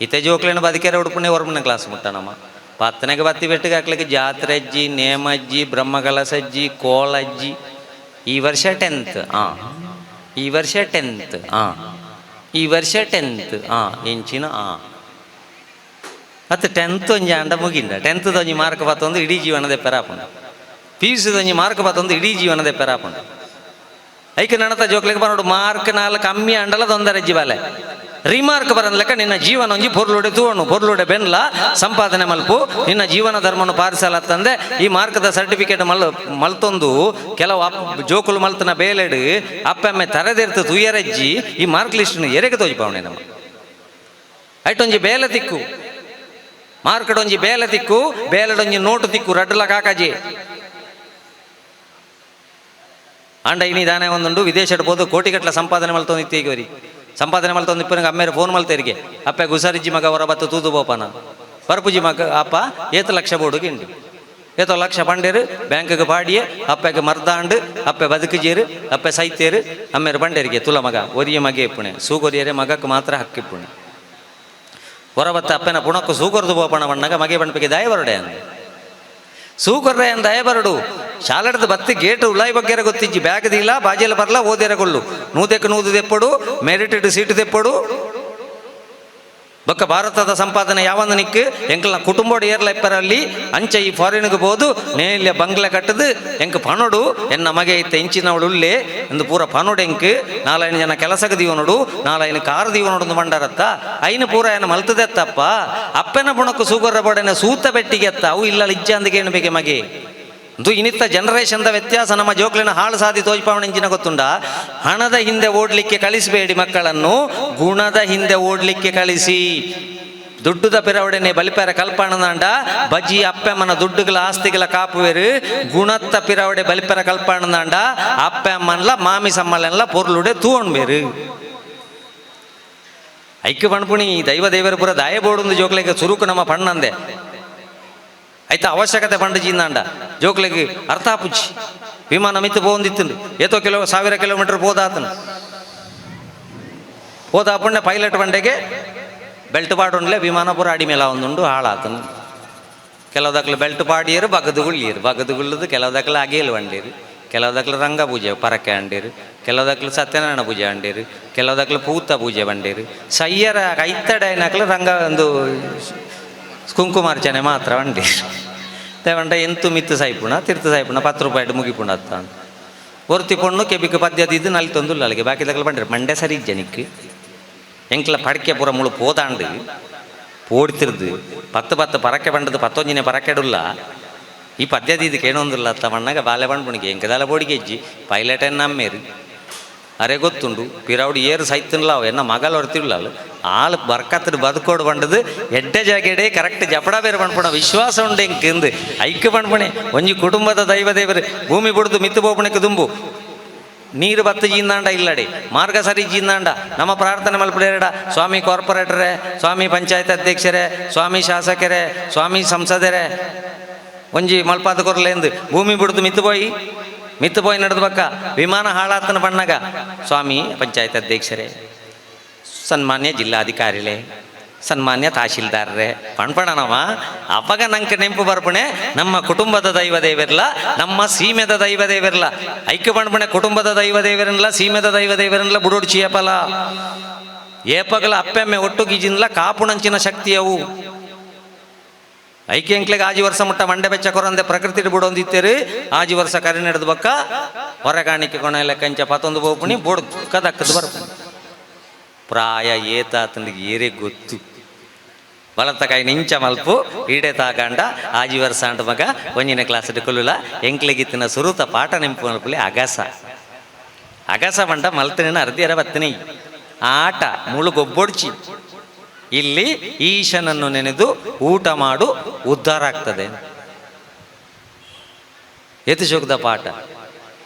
ಇತ್ತೆ ಜೋಕ್ಲೇನ ಬದುಕೇರ ಉಡುಪುಣೆ ಹೊರಮನ ಕ್ಲಾಸ್ ಮುಟ್ಟಣಮ್ಮ ಪತ್ತನೆಗೆ ಬತ್ತಿ ಬೆಟ್ಟಿಗೆ ಹಾಕ್ಲಿಕ್ಕೆ ಜಾತ್ರೆ ಅಜ್ಜಿ ನೇಮಜ್ಜಿ ಬ್ರಹ್ಮಕಲಸಜ್ಜಿ ಕೋಲಜ್ಜಿ. ಈ ವರ್ಷ ಟೆಂತ್ ಆ. ಈ ವರ್ಷ ಟೆಂತ್ ಆ. ಈ ವರ್ಷ ಟೆಂತ್ ಆ. ಇಂಚಿನ ಆ. ಮತ್ತು ಟೆಂತ್ ಒಂಜಿ ಅಂಡ ಮುಗಿಂಡ ಟೆಂತ್ ಒಂಜಿ ಮಾರ್ಕ್ ಬತ್ತೊಂದು ಇಡೀ ಜೀವನದ ಪೆರಾಪುಂಡು. ಪಿ ಯು ಮಾರ್ಕ್ ಬತ್ತೊಂದು ಇಡೀ ಜೀವನದ ಪೆರಾಪುಂಡು. ಐಕೆ ನಡತ ಜೋಕ್ಲಿಗೆ ಬರೋಡು ಮಾರ್ಕ್ ನಾಲ್ಕು ಕಮ್ಮಿ ಅಂಡಲ ತೊಂದರೆ ಬಾಲೆ. ರಿಮಾರ್ಕ್ ಬರನ್ ಲೆಕ್ಕ, ನಿನ್ನ ಜೀವನ ಒಂಜಿ ಪೊರ್ಲುಡೆ ತೂವಣು, ಪೊರ್ಲುಡೆ ಬೆನ್ಲ ಸಂಪಾದನೆ ಮಲ್ಪು. ನಿನ್ನ ಜೀವನ ಧರ್ಮನು ಪಾರಿಸಲತ್ತಂದೆ ಈ ಮಾರ್ಕದ ಸರ್ಟಿಫಿಕೇಟ್ ಮಲ್, ಮಲ್ತೊಂದು, ಕೆಲವು ಅಪ್, ಜೋಕುಲು ಮಲ್ತನ ಬೇಲೆಡ್, ಅಪ್ಪಮ್ಮೆ ತರದಿರ್ತು ತುಯ್ಯರಜ್ಜಿ, ಈ ಮಾರ್ಕ್ ಲಿಸ್ಟ್ನು ಎರೆಗೆ ತೋಜಿಪಾವಣೆ ನಮ್ಮ ಐಟೊಂಜಿ ಬೇಲೆ ತಿಕ್ಕು ಮಾರ್ಕೆಟೊಂಜಿ ಬೇಲೆ ತಿಕ್ಕು ಬೇಲೆಡೊಂಜಿ ನೋಟು ತಿಕ್ಕು ರಡ್ಲ ಕಾಕಾಜಿ. ಅಂಡ ಇನಿ ದಾನೆ ಒಂದುಂಡು, ವಿದೇಶಡ್ ಹೋದು ಕೋಟಿಗಟ್ಲ ಸಂಪಾದನೆ ಮಲ್ತೊಂದು ಇತ್ತೀಗವರಿ ಸಂಪಾದನೆ ಮಲ್ತೊಂದು ಇಪ್ಪನಿಗೆ ಅಮ್ಮೇರೆ ಫೋನ್ ಮಲ್ತೇರಿಗೆ ಅಪ್ಪ, ಗುಸಾರಿಜ್ಜಿ ಮಗ ಹೊರ ಬತ್ತು ತೂದು ಬೋಪನ ಪರ್ಪುಜಿ ಮಗ, ಅಪ್ಪ, ಏತ ಲಕ್ಷ ಬೋಡುಗೆ ಏತೋ ಲಕ್ಷ ಪಂಡೇರು, ಬ್ಯಾಂಕ್ಗೆ ಪಾಡಿಯೆ, ಅಪ್ಪಗೆ ಮರ್ದಾಂಡು, ಅಪ್ಪೆ ಬದುಕುಜೀರು, ಅಪ್ಪೆ ಸೈತೇರು ಅಮ್ಮೇರು ಬಂಡೇರಿಗೆ ತುಲ ಮಗ, ಒರಿಯ ಮಗೆ ಇಪ್ಪಣೆ. ಸೂಗೊರಿಯರೆ ಮಗಕ್ಕೆ ಮಾತ್ರ ಹಕ್ಕಿಪ್ಪುಣೆ ಹೊರಬತ್ತ ಅಪ್ಪನ ಪುಣಕ್ಕೂ ಸೂಗೊರ್ದು ಬೋಪಣ ಬಣ್ಣಗ ಮಗೆ ಬಣ್ಣಪಿಗೆ ದಯ ಬರಡೆ ಅಂದ. ಸೂಕೊರ್ರೆ ಅಂದ ದಯ ಬರಡು. ಶಾಲಡ್ದು ಬತ್ತಿ ಗೇಟ್ ಉಳ್ಳಾಯಿ ಬಗ್ಗೆರ ಗೊತ್ತಿಜ್ಜಿ. ಬ್ಯಾಗ್ ದಿಲ್ಲ ಬಾಜಿಯಲ್ಲಿ ಬರಲ ಓದಿರಗೊಳ್ಳು ನೂದಕ್ಕೆ ನೂದು ತೆಪ್ಪಡು ಮೆರಿಟೆಡ್ ಸೀಟ್ ತೆಪ್ಪಡು ಬಕ್ಕ ಭಾರತದ ಸಂಪಾದನೆ ಯಾವಂದ ನಿಕ್ಕು? ಎಂಕಲ್ನ ಏರ್ಲ ಇಪ್ಪರಲ್ಲಿ ಅಂಚೆ ಈ ಫಾರಿನ್ಗೆ ಬೋದು ನೇಲ್ಯ ಬಂಗ್ಲೆ ಕಟ್ಟದು. ಎಂಕ್ ಪಣೊಡು, ಎನ್ನ ಮಗೆ ಇತ್ತ ಇಂಚಿನವಳು ಉಳ್ಳೆ ಎಂದು ಪೂರ ಪಣೊಡು ಎಂಕ್. ನಾಲೈನು ಜನ ಕೆಲಸಕ್ಕೆ ದೀವನೋಡು ನಾಲೈನು ಕಾರ್ ದೀವನೋಡು ಮಂಡರತ್ತ. ಐನು ಪೂರ ಮಲ್ತದೆ ಮಲ್ತದೆತ್ತಪ್ಪ. ಅಪ್ಪನ ಬುಣಕ್ಕು ಸೂಗರ ಬಡನೆ ಸೂತ ಬೆಟ್ಟಿಗೆ ಎತ್ತ ಅವು ಇಲ್ಲ ಇಜ್ಜ ಅಂದಿಗೆ ಏನು ಬೇಕೆ ಮಗೆ. ಇದು ಇನ್ನಿತ್ತ ಜನರೇಷನ್ದ ವ್ಯತ್ಯಾಸ. ನಮ್ಮ ಜೋಕ್ಲಿನ ಹಾಳು ಸಾದಿ ತೋಜ್ಪಾವಣ ಇಂಚಿನ ಗೊತ್ತುಂಡ ಹಣದ ಹಿಂದೆ ಓಡಲಿಕ್ಕೆ ಕಳಿಸಬೇಡಿ ಮಕ್ಕಳನ್ನು, ಗುಣದ ಹಿಂದೆ ಓಡಲಿಕ್ಕೆ ಕಳಿಸಿ. ದುಡ್ಡುದ ಪಿರವಡನೆ ಬಲಿಪೇರ ಬಜ್ಜಿ ಅಪ್ಪಮ್ಮನ ದುಡ್ಡುಗಳ ಆಸ್ತಿಗಳ ಕಾಪುವೆರು, ಗುಣತ್ತ ಪಿರವಡೆ ಬಲಿಪೇರ ಕಲ್ಪಣದಂಡ ಅಪ್ಪಮ್ಮನ್ಲ ಮಾಮಿ ಸಮ್ಮಲೆಲ್ಲ ಪೊರ್ಲುಡೆ ತೂವಣ್ಬೇರು. ಐಕ್ಯ ಪಣಪುಣಿ ದೈವ ದೇವರ ಪುರ ದಾಯ ಬೋಡುಂದು ಜೋಕ್ಲೆಗೆ ಸುರುಕು ನಮ್ಮ ಪಣ್ಣಂದೆ. ಆಯ್ತಾ? ಅವಶ್ಯಕತೆ ಪಂಡ ಜೀಂದಾಂಡ ಜೋಕ್ಲೆಗೆ ಅರ್ಥ ಪುಚ್ಚಿ ವಿಮಾನ ಮಿತ್ತು ಪೋಂದಿತ್ತು ಏತೋ ಕಿಲೋ, ಸಾವಿರ ಕಿಲೋಮೀಟರ್ ಪೋದಾತನು ಹೋದ ಪುಣ್ಯ ಪೈಲಟ್ ಬಂಡೆಗೆ ಬೆಲ್ಟ್ ಪಾಡುಂಡ್ಲೆ ವಿಮಾನ ಪೂರ ಅಡಿ ಮೇಲೆ ಒಂದುಂಡು ಹಾಳಾತನು ಕೆಲವುದಕ್ಲು ಬೆಲ್ಟ್ ಪಾಡಿಯರು ಬಗದು ಗುಳ್ಳಿಯರು. ಬಗದು ಗುಳ್ಳದು ಕೆಲವುದಕ್ಲು ಅಗೇಲು ಬಂಡೀರು. ಕೆಲವುದಕ್ಲು ರಂಗ ಪೂಜೆ ಪರಕೆ ಅಂಡೀರು. ಕೆಲವುದಕ್ಲು ಸತ್ಯನಾರಾಯಣ ಪೂಜೆ ಅಂಡೀರು. ಕೆಲವುದಕ್ಲು ಪೂತ ಪೂಜೆ ಬಂಡೀರು. ಸಯ್ಯರ ಕೈತಡೆನಕ್ಲು ರಂಗ ಒಂದು ಕುಂಕುಮಾರ್ಚನೆ ಮಾತ್ರ ಅಂಡಿ ತೇವಂಡ ಎಂತು ಮಿತ್ತು ಸಾಯ್ಪುಣ ತೀರ್ಥ ಸಾಯ್ಪುಣ ಪತ್ತು ರೂಪಾಯಿ ಮುಗಿಪುಣ ಅತ್ತ ಅಂತ. ಒರ್ತಿ ಪೊಣ್ಣು ಕೆಬಿಕ ಪದ್ಯದ ಇದು ನಲ್ಲಿ ತೊಂದು ಅಲ್ಲಿಗೆ ಬಾಕಿ ತಗಲು ಬಂಡ್ರಿ ಮಂಡೆ ಸರಿ ಜನಿಕ್ ಎಂಕ್ಲ ಪಡಕೆ ಮುಳು ಪೋದಾಂಡು. ಪೋಡ್ತಿರ್ದು. ಪತ್ತು ಪತ್ತು ಪರಕೆ ಬಂಡದು, ಪತ್ತೊಂಜಿನ ಪರಕೆಡುಲ್ಲ ಈ ಪದ್ಯದ ಇದಕ್ಕೆ ಏನೊಂದಿಲ್ಲ ಅತ್ತ ಮಣ್ಣಾಗ ಬಾಲೆ ಬಂಡ್ಬಿಣಿಗೆ ಎಂಕದಲ್ಲ ಬೋಡಿಗೆ ಇಜ್ಜಿ. ಪೈಲಟ್ ಏನು ಅಮ್ಮೇರು. ಅರೆ ಗೊತ್ತುಂಡು ಪಿರೌಡು ಏರು ಸೈತನ್ಲ ಅವು, ಎನ್ನ ಮಗಲ್ ಹೊರ್ತಿಲ್ಲ ಆಳು ಬರ್ಕತ್ತರು ಬದುಕೋಡು ಬಂಡದು. ಎಡ್ಡೆ ಜಾಗೆಡೆ ಕರೆಕ್ಟ್ ಬೇರೆ ಪಣ್ಪುಣ ವಿಶ್ವಾಸ ಉಂಡು ಎಂಕಿಂದು ಐಕ್ಯ ಪಣ್ಪುಣೆ ಒಂಜಿ ಕುಟುಂಬದ ದೈವ ದೇವರು. ಭೂಮಿ ಬಿಡ್ದು ಮಿತ್ತು ಬೋಪಣಕ್ಕೆ ದುಂಬು. ನೀರು ಬತ್ತು ಜೀಂದಾಂಡ ಇಲ್ಲಡಿ. ಮಾರ್ಗ ಸರಿ ಜೀಂದಾಂಡ ನಮ್ಮ ಪ್ರಾರ್ಥನೆ ಮಲ್ಪಡೇರಡ. ಸ್ವಾಮಿ ಕಾರ್ಪೊರೇಟರೇ, ಸ್ವಾಮಿ ಪಂಚಾಯತ್ ಅಧ್ಯಕ್ಷರೇ, ಸ್ವಾಮಿ ಶಾಸಕರೇ, ಸ್ವಾಮಿ ಸಂಸದರೇ. ಒಂಜಿ ಮಲ್ಪಾತ ಕೊರ್ಲೆಂದು ಭೂಮಿ ಬಿಡ್ದು ಮಿತ್ತು ಪೋಯಿ ಮಿತ್ತು ಪೋಯಿ ನಡೆದ ಬಕ್ಕ. ವಿಮಾನ ಹಾಳಾತನ ಬಣ್ಣಗ. ಸ್ವಾಮಿ ಪಂಚಾಯತ್ ಅಧ್ಯಕ್ಷರೇ. ಸನ್ಮಾನ್ಯ ಜಿಲ್ಲಾಧಿಕಾರಿಗಳೇ ಸನ್ಮಾನ್ಯ ತಹಶೀಲ್ದಾರರೇ. ಪಣ್ಪಣನವ ಅಪಗ ನಂಗೆ ನೆಂಪು ಬರ್ಪಣೆ, ನಮ್ಮ ಕುಟುಂಬದ ದೈವ ದೇವಿರಲ್ಲ ನಮ್ಮ ಸೀಮೆದ ದೈವ ದೇವಿರಲ್ಲ ಐಕ್ಯ ಪಣ್ಪಣೆ ಕುಟುಂಬದ ದೈವ ದೇವರನ್ಲ, ಸೀಮೆದ ದೈವ ದೇವರನ್ಲ, ಬುಡೋಡು ಚಿಯಪಲ ಏಪಗಲ ಅಪ್ಪೆಮ್ಮೆ ಒಟ್ಟು ಗಿಜಿನ್ಲ ಕಾಪುಣಂಚಿನ ಶಕ್ತಿಯವು ಐಕ್ಯ ಎಂಕ್ಲೆಗೆ ಆಜಿ ವರ್ಷ ಮುಟ್ಟ ಮಂಡೆ ಬೆಚ್ಚ ಕೊರಂದೆ ಪ್ರಕೃತಿ ಬಿಡೊಂದಿತ್ತೇರಿ. ಆಜಿ ವರ್ಷ ಕರೆ ನಡೆದ ಬಕ್ಕ, ಹೊರಗಾಣಿಕೆ ಕೊನೆಲ್ಲ ಕಂಚ ಪತ್ತೊಂದು ಬೋಪುಣಿ ಬೋಡ್ ಕದಕ್ಕದ್ ಬರ್ಪಣೆ. ಪ್ರಾಯ ಏತಾತನಿಗೆ ಏರೇ ಗೊತ್ತು. ಬಲತಕಾಯಿ ನಿಂಚ ಮಲ್ಪು, ಈಡೆ ತಾಗಂಡ ಆಜಿ ವರ್ಷ ಅಂಟ ಮಗ ಒಂಜಿನ ಕ್ಲಾಸ್ ಕೊಲ್ಲುಲ, ಎಂಕ್ಲೆಗಿತ್ತಿನ ಸುರುತ ಪಾಠ ನೆಂಪು ಮಲ್ಪುಲಿ ಅಗಸ. ಅಗಸ ಬಂಡ ಮಲ್ತನಿನ ಅರ್ಧಿಯರ ಬತ್ತನಿ. ಆಟ ಮುಳುಗೊಬ್ಬೊಡ್ಚಿ. ಇಲ್ಲಿ ಈಶನನ್ನು ನೆನೆದು ಊಟ ಮಾಡು, ಉದ್ಧಾರ ಆಗ್ತದೆ. ಎತ್ತು ಶೋಕದ ಪಾಠ.